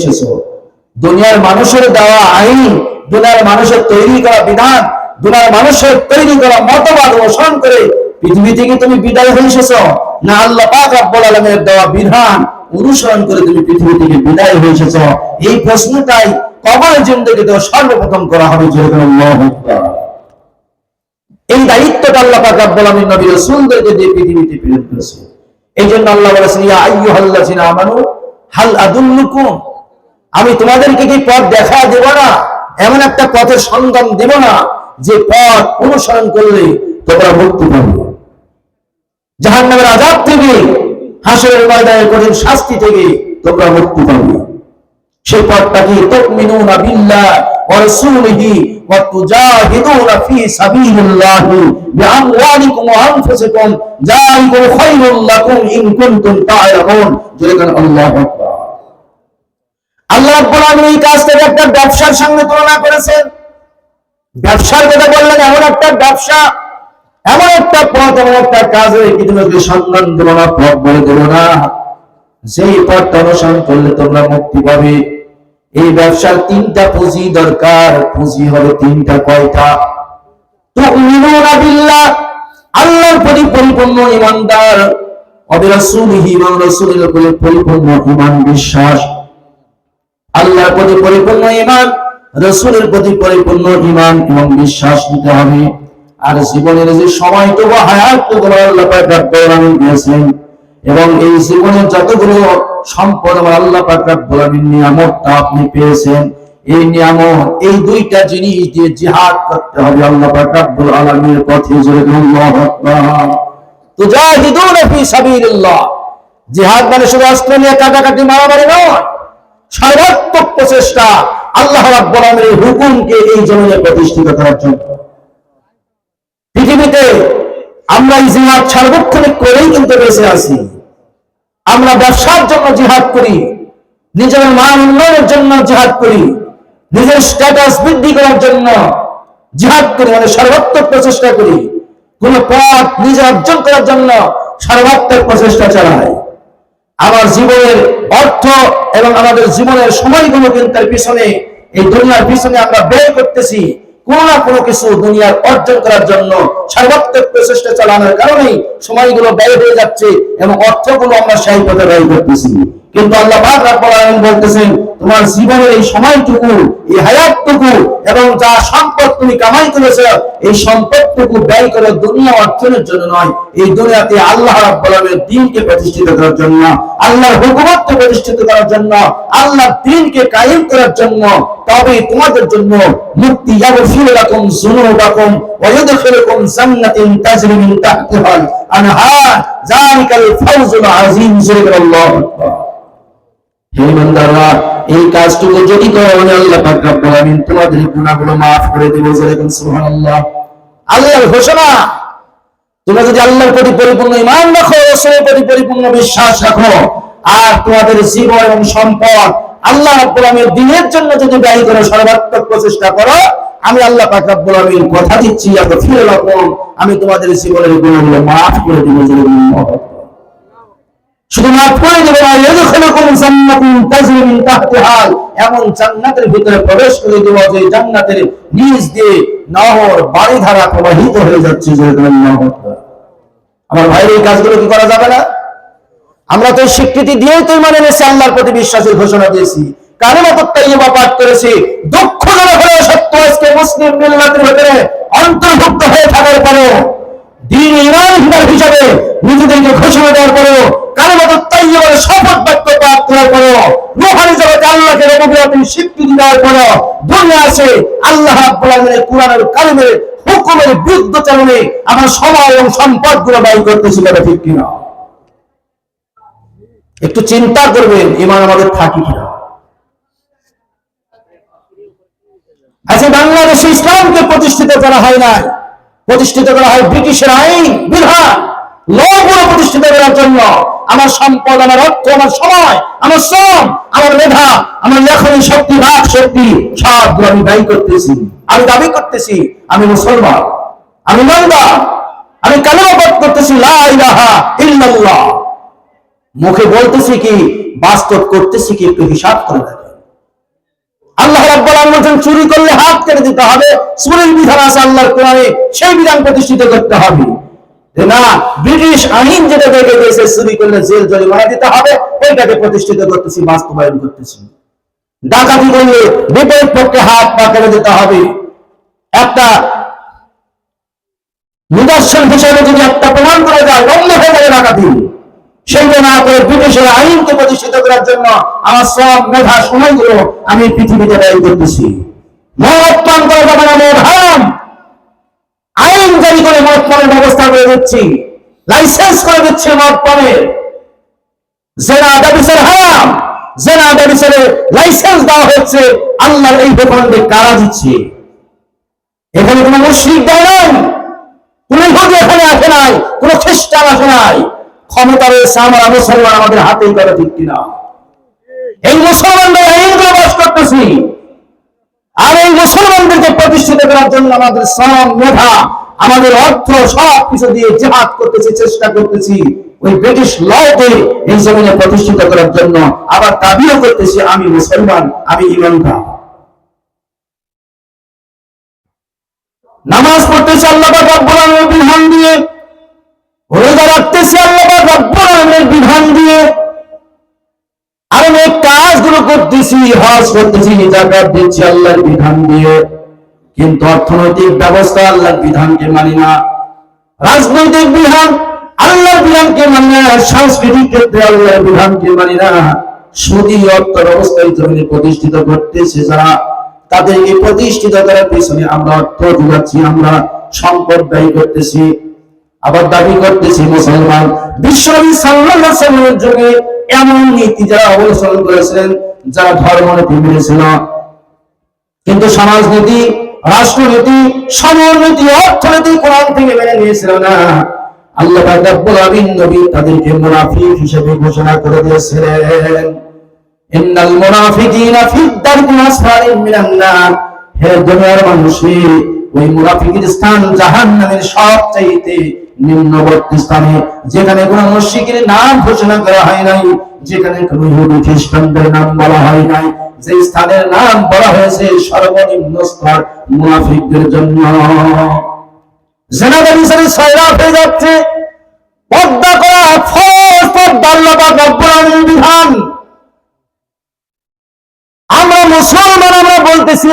এসেছ। দুনিয়ার মানুষের দেওয়া আইন, দুনিয়ার মানুষের তৈরি করা বিধান, দুনিয়ার মানুষের তৈরি করা মতবাদ অনুসরণ করে পৃথিবী থেকে তুমি বিদায় হয়ে এসেছ। না আল্লাহ পাক রব্বুল আলামিনের দেওয়া বিধান অনুসরণ করে তুমি পৃথিবী থেকে বিদায় হয়ে এসেছ। এই প্রশ্নটাই কবর জিন্দগিতে সর্বপ্রথম করা হবে এই দায়িত্বটা আল্লাহ পাক রব্বুল নবী দিয়ে পৃথিবীতে প্রেরণ করেছে। এই জন্য আল্লাহ বলেছেন, ইয়া আইয়ুহাল্লাযিনা আমানু, হাল আদুল্লুকুম আমি তোমাদেরকে কি পথ দেখা দেব না? এমন একটা পথের সন্ধান দেব না যে পথ অনুসরণ করলে তোমরা মুক্তি পাবে। জাহান্নামের আযাব থেকে, হাসরের ময়দানের কঠিন শাস্তি থেকে তোমরা মুক্তি পাবে। সেই পথটা কি? তুমিনুনা বিল্লাহ ফি সাবিলিল্লাহি ইন আল্লাহ রাব্বুল আলামিন এই কাজটাকে একটা ব্যবসার সঙ্গে তুলনা করেছেন। ব্যবসার কথা বললেন, এমন একটা ব্যবসা, এমন একটা পথ, এমন একটা কাজে তোমাকে সন্ধান দেবো না পথ বলে দেবো না, যেই পথটা অনুসরণ করলে তোমরা মুক্তি পাবে। এই ব্যবসার তিনটা পুঁজি দরকার, পুঁজি হবে তিনটা কয়টা? তুমিনুনা বিল্লাহ, আল্লাহর প্রতি পরিপূর্ণ ইমানদার অবিরাসুলিহি এবং রাসূলের উপরে পরিপূর্ণ ইমান বিশ্বাস। আল্লাহর প্রতি পরিপূর্ণ ইমান রসুলের প্রতি পরিপূর্ণ ইমান এবং বিশ্বাস নিতে হবে। আর জীবনের যে সময়টুকু হায়াতটুকু আল্লাহ পাক রব্বুল দিয়েছেন এবং এই জীবনের যতগুলো সম্পদ আমার আল্লাহ পাক রব্বুল নিয়ামতটা আপনি পেয়েছেন। এই নিয়ামত, এই দুইটা জিনিস দিয়ে জিহাদ করতে হবে আল্লাহ পাক রব্বুল আলামিনের পথে। জোরে আল্লাহু ফি সাবিলিল্লাহ। জিহাদ মানে শুধু অস্ত্র নিয়ে কাটাকাটি মারামারি নয়। সর্বাত্মক প্রচেষ্টা আল্লাহ রাব্বুল হুকুমকে এই জমিনে প্রতিষ্ঠিত করার জন্য। পৃথিবীতে আমরা এই জিহাদ সার্বক্ষণিক করেই কিন্তু বেঁচে আছি। আমরা ব্যবসার জন্য জিহাদ করি, নিজের মান উন্নয়নের জন্য জিহাদ করি, নিজের স্ট্যাটাস বৃদ্ধি করার জন্য জিহাদ করি মানে সর্বাত্মক প্রচেষ্টা করি। কোন পথ নিজে অর্জন করার জন্য সর্বাত্মক প্রচেষ্টা চালাই আমার জীবনের অর্থ এবং আমাদের জীবনের সময়গুলো কিন্তু পিছনে, এই দুনিয়ার পিছনে আমরা ব্যয় করতেছি। কোন না কোনো কিছু দুনিয়ার অর্জন করার জন্য সর্বাত্মক প্রচেষ্টা চালানোর কারণেই সময়গুলো ব্যয় হয়ে যাচ্ছে এবং অর্থগুলো আমরা সেই পথে ব্যয় করতেছি। কিন্তু আল্লাহ পাক রব্বুল বলতেছেন, তোমার জীবনের এই সময়টুকু, এই হায়াতটুকু এবং যা সম্পদ তুমি কামাই করেছ, এই সম্পদটুকু ব্যয় করে দুনিয়া অর্জনের জন্য নয়, এই দুনিয়াতে আল্লাহ রাব্বুল আলামিনের দ্বীনকে প্রতিষ্ঠিত করার জন্য, আল্লাহর হুকুমতকে প্রতিষ্ঠিত করার জন্য, আল্লাহর দ্বীনকে কায়েম করার জন্য তবে তোমাদের জন্য মুক্তি ইয়াগফির লাকুম যুনুবাকুম ওয়া ইউদখিলুকুম জান্নাতিন তাজরি মিন তাহতিহাল আনহার যালিকাল ফাওজুল আযীম সুবহানাল্লাহু বান্দারা, এই কাজটুকু যদি করো, আমি আল্লাহ পাক রব্বুল আলামিন তোমাদের গুনাহগুলো maaf করে দেব সুবহানাল্লাহ আল্লাহর ঘোষণা, তোমরা যদি আল্লাহর প্রতি পরিপূর্ণ রাখো, রাসূলের প্রতি পরিপূর্ণ বিশ্বাস রাখো, আর তোমাদের জীবন এবং সম্পদ আল্লাহ রাব্বুল আলামিনের দ্বীনের জন্য যদি ব্যয় করো, সর্বাত্মক প্রচেষ্টা করো, আমি আল্লাহ পাক রব্বুল আলামিন কথা দিচ্ছি, আমি তোমাদের জীবনের গুনাহগুলো maaf করে দেব। ভিতরে দিয়ে হয়ে আমার তো স্বীকৃতি দিয়েই তো মানে আল্লাহর প্রতি বিশ্বাসের ঘোষণা দিয়েছি। কারও মতো তাইবা পাঠ করেছি, দুঃখজনক হলেও সত্য, আজকে মুসলিম মিল্লাতের ভিতরে অন্তর্ভুক্ত হয়ে থাকার পরেও, দিন ইমান হিসাবে নিজেদেরকে ঘোষণা দেওয়ার পরেও কারও শপথ বাক্য রুহানি জগতে আল্লাহকে স্বীকৃতি দেওয়ার দুনিয়া আছে। আল্লাহ হুকুমের আমার সময় এবং ব্যয় করতেছিল ঠিক কিনা? একটু চিন্তা করবেন ইমান আমাদের থাকি কিনা? আচ্ছা বাংলাদেশে ইসলামকে প্রতিষ্ঠিত করা হয় নাই। প্রতিষ্ঠিত করা হয় ব্রিটিশের আইন বিধান। প্রতিষ্ঠিত জন্য আমার সম্পদ, আমার অর্থ আমার সময়, আমার শ্রম, আমার মেধা, আমার লেখনী শক্তি ভাগ শক্তি সবগুলো আমি ব্যয় করতেছি। আমি দাবি করতেছি, আমি মুসলমান, আমি মন্দা আমি কালেমাবাদ করতেছি ইল্লাল্লাহ। মুখে বলতেছি কি, বাস্তব করতেছি কি, একটু হিসাব করে দেখেন। আল্লাহ রাব্বুল চুরি করলে হাত কেটে দিতে হবে চুরির বিধান আছে আল্লাহর কোরআনে, সেই বিধান প্রতিষ্ঠিত করতে হবে। না, ব্রিটিশ আইন যেটা দেখে জেল জরিমানা দিতে হবে প্রতিষ্ঠিত করতেছি, বাস্তবায়ন করতেছি। ডাকাতি করলে বিপরীত পক্ষে হাত পা দিতে হবে। একটা নিদর্শন যদি একটা প্রমাণ করা যায় বন্ধ হয়ে যাবে ডাকাতি সেইটা না করে ব্রিটিশের আইনকে প্রতিষ্ঠিত করার জন্য আমার সব মেধা, সময়গুলো আমি পৃথিবীতে ব্যয় করতেছি। হারাম আইন জারি করে মদ পানের ব্যবস্থা করে দিচ্ছি। লাইসেন্স করে দিচ্ছি মদ পানের জেনা হারাম লাইসেন্স দেওয়া হচ্ছে। আল্লাহর এই ভূখণ্ডে কারা দিচ্ছে? এখানে কোনো মুশ্রিক দেয় কোন ইহুদি এখানে আসে নাই। কোন খ্রিস্টান আসে নাই। ক্ষমতা রয়েছে আমরা মুসলমান, আমাদের হাতেই করে ঠিক কিনা। এই মুসলমানদের আইনগুলো বাস করতেছি। আর এই মুসলমানদেরকে প্রতিষ্ঠিত করার জন্য আমাদের শ্রম মেধা, আমাদের অর্থ সব কিছু দিয়ে জেহাদ করতেছি, চেষ্টা করতেছি। ওই ব্রিটিশ লকে এই জমিনে প্রতিষ্ঠিত করার জন্য আবার দাবিও করতেছি, আমি মুসলমান, আমি ইমানদার। নামাজ পড়তেছি আল্লাহ রব্বুল আলামিনের বিধান দিয়ে, রোজা রাখতেছি আল্লাহ রব্বুল আলামিনের বিধান দিয়ে। আর কাজগুলো করতেছি, হজ করতেছি জাকাত দিচ্ছি আল্লাহর বিধান দিয়ে। কিন্তু অর্থনৈতিক ব্যবস্থা আল্লাহর বিধানকে মানি না। রাজনৈতিক বিধান আল্লাহর বিধানকে মানি না। সাংস্কৃতিক ক্ষেত্রে আল্লাহর বিধানকে মানি না। সুদী অর্থ ব্যবস্থায় জমিনে প্রতিষ্ঠিত করতেছে যারা। তাদেরকে প্রতিষ্ঠিত করার পিছনে আমরা অর্থ যোগাচ্ছি, আমরা সম্পদ ব্যয় করতেছি আবার দাবি করতেছি মুসলমান। বিশ্বনবী সাল্লাল্লাহু আলাইহি ওয়াসাল্লামের যুগে এমন নীতি যারা অবলম্বন করেছিলেন যারা ধর্ম নীতি মেনেছিল কিন্তু সমাজনীতি, রাষ্ট্রনীতি, সমরনীতি, অর্থনীতি কোরআন থেকে মেনে নিয়েছিল না। আল্লাহ রব্বুল আলামিন নবী তাদেরকে মুনাফিক হিসেবে ঘোষণা করে দিয়েছিলেন। ইন্নাল মুনাফিকিনা আসফালি মিনান নার। হে দুনিয়ার মানুষের ওই মুনাফিকের স্থান জাহান্নামের নিম্নবর্তী স্থানে, যেখানে কোন মুশরিকের নাম ঘোষণা করা হয় নাই। যেখানে কোন ইহুদি খ্রিস্টানদের নাম বলা হয় নাই, যে স্থানের নাম বলা হয়েছে সর্বনিম্ন স্তর মুনাফিকদের জন্য। সয়রা হয়ে যাচ্ছে। করা বিধান। আমরা মুসলমান, আমরা বলতেছি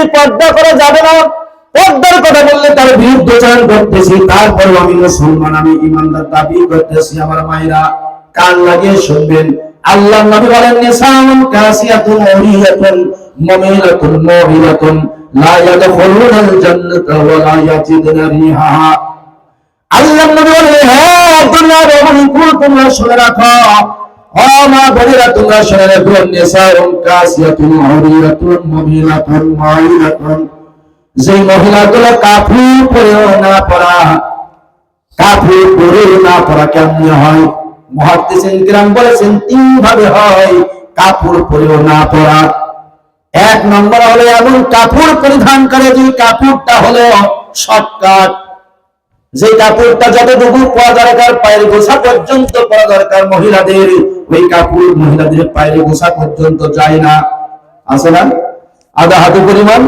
করা যাবে না। পর্দার কথা বললে তার বিরুদ্ধচারণ করতেছি, তারপরেও আমি মুসলমান, আমি ইমানদার দাবি করতেছি আমার মায়েরা। কান লাগিয়ে শুনবেন? আল্লাহ নবী বলেন নিসাউন কাসিয়াতুন মুরিয়াতুন মুমিলাতুন মুহিলাতুন, লা ইয়াদখুলুনাল জান্নাতা ওয়া লা ইয়াজিদুনা রিহা আল্লাহ নবী বলেন হ্যাঁ দুনিয়ার অমুকুল তোমরা শুনে রাখো। ও মা বোনেরা, তোমরা শুনে রাখো নিসাউন কাসিয়াতুন মুরিয়াতুন মুমিলাতুন মুহিলাতুন। যে মহিলাগুলো কাপড় পরেও না পরা কাপড় পরেও না পরা কেমন হয়? মহাদিসিন কিরাম বলেছেন তিন ভাবে হয়, কাপড় পরেও না পরা। এক নম্বর হলো এমন কাপড় পরিধান করে যে কাপড়টা হলো শর্টকাট। যে কাপড়টা যতটুকু পরা দরকার, পায়ের গোছা পর্যন্ত পরা দরকার মহিলাদের। ওই কাপড় মহিলাদের পায়ের গোছা পর্যন্ত যায় না। আছে না? আধা হাতে পরিমাণ?